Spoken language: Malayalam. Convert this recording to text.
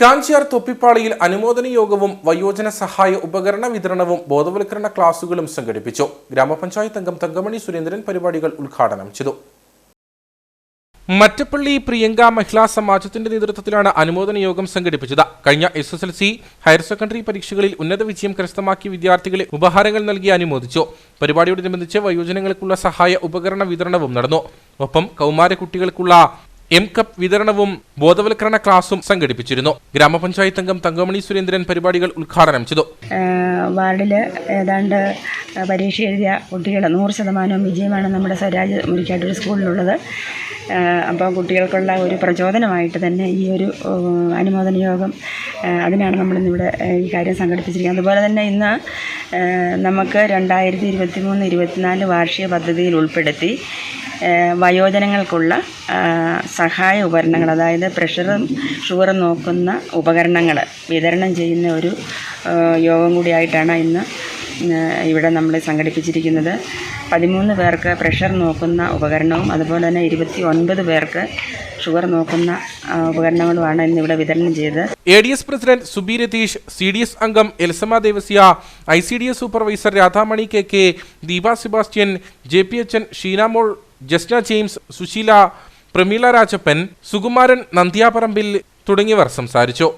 കാഞ്ചിയാർ തൊപ്പിപ്പാളിയിൽ അനുമോദന യോഗവും വയോജന സഹായ ഉപകരണ വിതരണവും ബോധവൽക്കരണ ക്ലാസുകളും സംഘടിപ്പിച്ചു. ഗ്രാമപഞ്ചായത്ത് അംഗം തങ്കമണി സുരേന്ദ്രൻ പരിപാടികൾ ഉദ്ഘാടനം ചെയ്തു. മറ്റപ്പള്ളി പ്രിയങ്ക മഹിളാ സമാജത്തിന്റെ നേതൃത്വത്തിലാണ് അനുമോദന യോഗം സംഘടിപ്പിച്ചത്. കഴിഞ്ഞ S S L C higher secondary പരീക്ഷകളിൽ ഉന്നത വിജയം കരസ്ഥമാക്കി വിദ്യാർത്ഥികളെ ഉപഹാരങ്ങൾ നൽകി അനുമോദിച്ചു. പരിപാടിയോടനുബന്ധിച്ച് വയോജനങ്ങൾക്കുള്ള സഹായ ഉപകരണ വിതരണവും നടന്നു. ഒപ്പം കൗമാര കുട്ടികൾക്കുള്ള എം കപ്പ് വിതരണവും ബോധവൽക്കരണ ക്ലാസും സംഘടിപ്പിച്ചിരുന്നു. ഗ്രാമപഞ്ചായത്ത് അംഗം തങ്കമണി സുരേന്ദ്രൻ പരിപാടികൾ ഉദ്ഘാടനം ചെയ്തു. വാർഡിൽ ഏതാണ്ട് പരീക്ഷ എഴുതിയ കുട്ടികൾ നൂറ് ശതമാനവും വിജയമാണ് നമ്മുടെ സ്വരാജ് മുരിക്കാട്ടൂർ സ്കൂളിലുള്ളത്. അപ്പോൾ കുട്ടികൾക്കുള്ള ഒരു പ്രചോദനമായിട്ട് തന്നെ ഈ ഒരു അനുമോദന യോഗം അതിനാണ് നമ്മളിന്നിവിടെ ഈ കാര്യം സംഘടിപ്പിച്ചിരിക്കുന്നത്. അതുപോലെ തന്നെ ഇന്ന് നമുക്ക് രണ്ടായിരത്തി ഇരുപത്തി മൂന്ന് ഇരുപത്തിനാല് വാർഷിക പദ്ധതിയിൽ ഉൾപ്പെടുത്തി വയോജനങ്ങൾക്കുള്ള സഹായ ഉപകരണങ്ങൾ അതായത് പ്രഷറും ഷുഗറും നോക്കുന്ന ഉപകരണങ്ങൾ വിതരണം ചെയ്യുന്ന ഒരു യോഗം കൂടിയായിട്ടാണ് ഇന്ന് ഇവിടെ നമ്മൾ സംഘടിപ്പിച്ചിരിക്കുന്നത്. പതിമൂന്ന് പേർക്ക് പ്രഷർ നോക്കുന്ന ഉപകരണവും അതുപോലെ തന്നെ ഇരുപത്തി ഒൻപത് പേർക്ക് ഷുഗർ നോക്കുന്ന ഉപകരണങ്ങളുമാണ് ഇന്ന് ഇവിടെ വിതരണം ചെയ്തത്. A D S president Subi Ratheesh C D S അംഗം Elsamma Devasya I C D S supervisor Radhamani K K Deepa Sebastian J P H N Sheenamol Jasna James Susheela Prameela Rajappan Sukumaran Nandiyaparambil തുടങ്ങിയവർ സംസാരിച്ചു.